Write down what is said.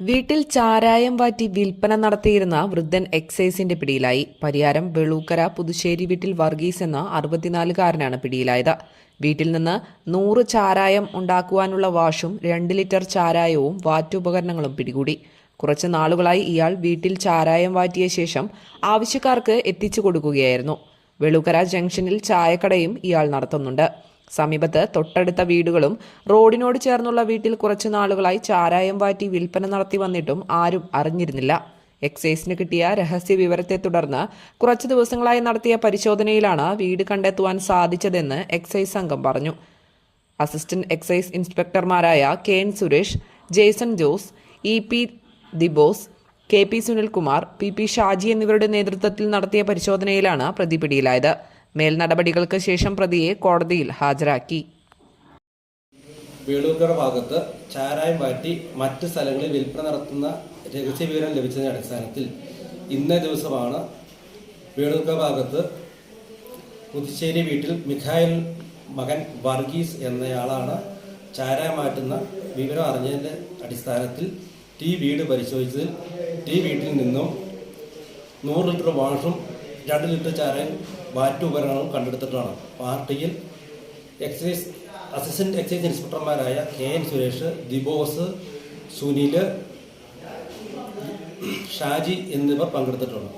വീട്ടിൽ ചാരായം വാറ്റി വിൽപ്പന നടത്തിയിരുന്ന വൃദ്ധൻ എക്സൈസിന്റെ പിടിയിലായി. പരിയാരം വെളൂക്കര പുതുശ്ശേരി വീട്ടിൽ വർഗീസ് എന്ന അറുപത്തിനാലുകാരനാണ് പിടിയിലായത്. വീട്ടിൽ നിന്ന് നൂറ് ചാരായം ഉണ്ടാക്കുവാനുള്ള വാഷും രണ്ട് ലിറ്റർ ചാരായവും വാറ്റുപകരണങ്ങളും പിടികൂടി. കുറച്ച് നാളുകളായി ഇയാൾ വീട്ടിൽ ചാരായം വാറ്റിയ ശേഷം ആവശ്യക്കാർക്ക് എത്തിച്ചു കൊടുക്കുകയായിരുന്നു. വെളുക്കര ജംഗ്ഷനിൽ ചായക്കടയും ഇയാൾ നടത്തുന്നുണ്ട്. സമീപത്ത് തൊട്ടടുത്ത വീടുകളും റോഡിനോട് ചേർന്നുള്ള വീട്ടിൽ കുറച്ചു നാളുകളായി ചാരായം വാറ്റി വിൽപ്പന നടത്തി വന്നിട്ടും ആരും അറിഞ്ഞിരുന്നില്ല. എക്സൈസിന് കിട്ടിയ രഹസ്യ വിവരത്തെ തുടർന്ന് കുറച്ചു ദിവസങ്ങളായി നടത്തിയ പരിശോധനയിലാണ് വീട് കണ്ടെത്തുവാൻ സാധിച്ചതെന്ന് എക്സൈസ് സംഘം പറഞ്ഞു. Assistant excise ഇൻസ്പെക്ടർമാരായ K N Suresh Jaison Jose E P Dibose K P Sunilkumar P P Shaji എന്നിവരുടെ നേതൃത്വത്തിൽ നടത്തിയ പരിശോധനയിലാണ് പ്രതി പിടിയിലായത് മേൽ നടപടികൾക്ക് ശേഷം പ്രതിയെ കോടതിയിൽ ഹാജരാക്കി. വേളൂർക്കട ഭാഗത്ത് ചാരായം മാറ്റി മറ്റ് സ്ഥലങ്ങളിൽ വിൽപ്പന നടത്തുന്ന രഹസ്യ വിവരം ലഭിച്ചതിന്റെ അടിസ്ഥാനത്തിൽ ഇന്നേ ദിവസമാണ് വേളൂർക്കട ഭാഗത്ത് പുതുശ്ശേരി വീട്ടിൽ മിഖായൽ മകൻ വർഗീസ് എന്നയാളാണ് ചാരായം മാറ്റുന്ന വിവരം അറിഞ്ഞതിന്റെ അടിസ്ഥാനത്തിൽ ടി വീട് പരിശോധിച്ചതിൽ ടി വീട്ടിൽ നിന്നും നൂറ് ലിറ്റർ വാഷും രണ്ട് ലിറ്റർ ചാരായം വാറ്റ് ഉപകരണങ്ങളും കണ്ടെടുത്തിട്ടാണ് പാർട്ടിയിൽ എക്സൈസ് അസിസ്റ്റന്റ് എക്സൈസ് ഇൻസ്പെക്ടർമാരായ കെ എൻ സുരേഷ് ദിബോസ് സുനിൽ ഷാജി എന്നിവർ പങ്കെടുത്തിട്ടുണ്ട്.